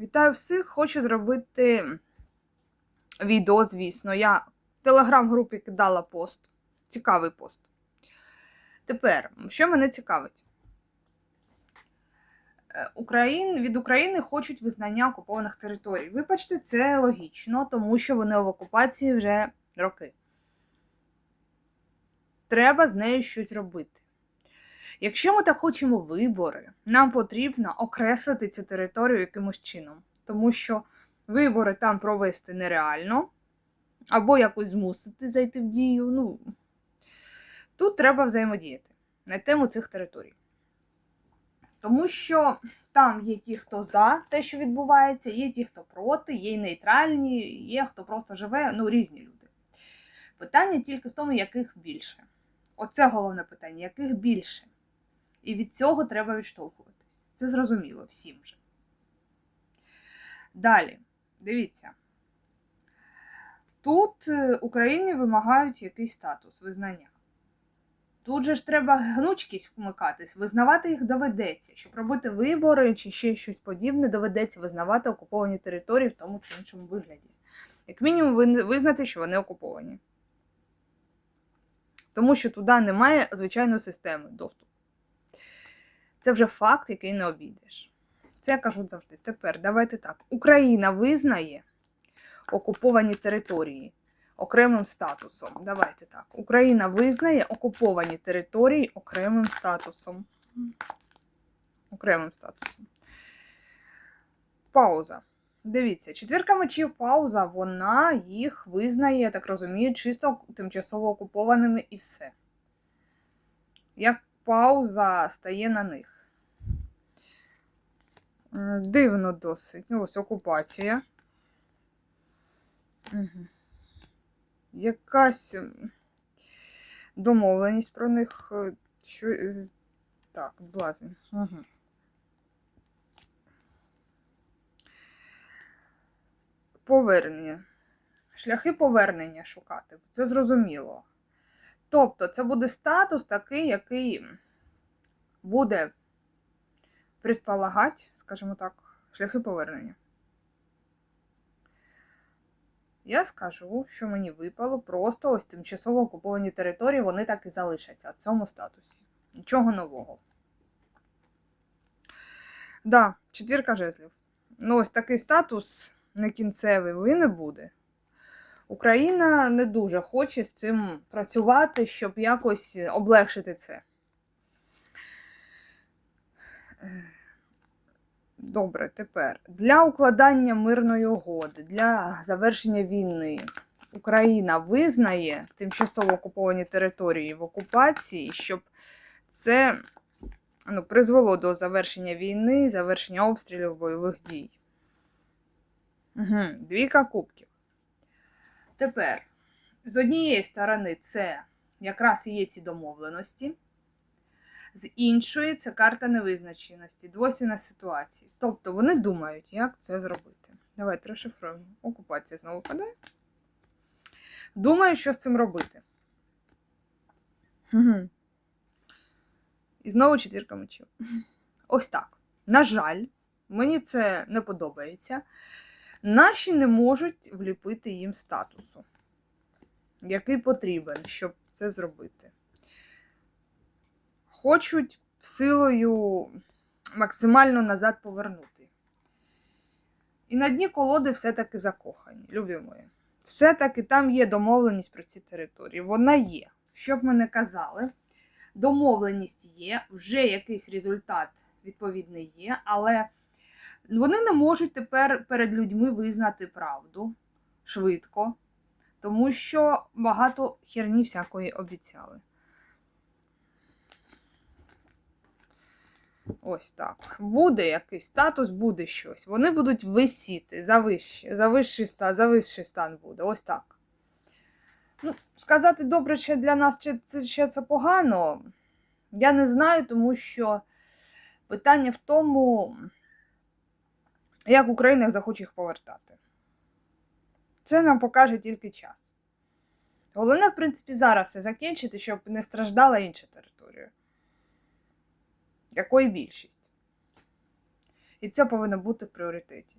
Вітаю всіх! Хочу зробити відео, звісно. Я в телеграм-групі кидала пост. Цікавий пост. Тепер, що мене цікавить? Е, Україн, від України хочуть визнання окупованих територій. Вибачте, це логічно, тому що вони в окупації вже роки. Треба з нею щось робити. Якщо ми так хочемо вибори, нам потрібно окреслити цю територію якимось чином, тому що вибори там провести нереально, або якось змусити зайти в дію. Ну, тут треба взаємодіяти на тему цих територій. Тому що там є ті, хто за те, що відбувається, є ті, хто проти, є й нейтральні, є хто просто живе, ну, різні люди. Питання тільки в тому, яких більше. Оце головне питання, яких більше. І від цього треба відштовхуватись. Це зрозуміло всім вже. Далі, дивіться. Тут е, Україні вимагають якийсь статус визнання. Тут же ж треба гнучкість вмикатись, визнавати їх доведеться. Щоб робити вибори чи ще щось подібне, доведеться визнавати окуповані території в тому чи іншому вигляді. Як мінімум, визнати, що вони окуповані. Тому що туди немає звичайної системи доступу. Це вже факт, який не обійдеш. Це я кажу завжди. Тепер давайте так. Україна визнає окуповані території окремим статусом. Давайте так. Україна визнає окуповані території окремим статусом. Окремим статусом. Пауза. Дивіться, четвірка мечів пауза, вона їх визнає, я так розумію, чисто тимчасово окупованими і все. Як пауза стає на них. Дивно досить. Ну, ось окупація. Угу. Якась домовленість про них. е, Що... е, Так, блазень. Угу. Повернення. Шляхи повернення шукати. Це зрозуміло. Тобто, це буде статус такий, який буде предполагати, скажімо так, шляхи повернення. Я скажу, що мені випало просто ось тимчасово окуповані території, вони так і залишаться в цьому статусі. Нічого нового. Да, четвірка жезлів. Ну, ось такий статус не кінцевий він не буде. Україна не дуже хоче з цим працювати, щоб якось облегшити це. Добре, тепер для укладання мирної угоди, для завершення війни Україна визнає тимчасово окуповані території в окупації, щоб це ну, призвело до завершення війни, завершення обстрілів бойових дій. Угу. Двійка кубків. Тепер, з однієї сторони, це якраз і є ці домовленості. З іншої це карта невизначеності, двосіна ситуації. Тобто вони думають, як це зробити. Давайте розшифруємо. Окупація знову падає. Думають, що з цим робити. І знову четвірка мечів. Ось так. На жаль, мені це не подобається. Наші не можуть вліпити їм статусу, який потрібен, щоб це зробити хочуть силою максимально назад повернути. І на дні колоди все-таки закохані, любі. Все-таки там є домовленість про ці території. Вона є. Щоб ми не казали, домовленість є, вже якийсь результат відповідний є, але вони не можуть тепер перед людьми визнати правду швидко, тому що багато херні всякої обіцяли. Ось так. Буде якийсь статус, буде щось. Вони будуть висіти за вищий, за вищий стан, за вищий стан буде. Ось так. Ну, сказати добре, чи для нас чи це ще це погано, я не знаю, тому що питання в тому, як Україна захоче їх повертати. Це нам покаже тільки час. Головне, в принципі, зараз це закінчити, щоб не страждала інша територія якої більшість. І це повинно бути в пріоритеті.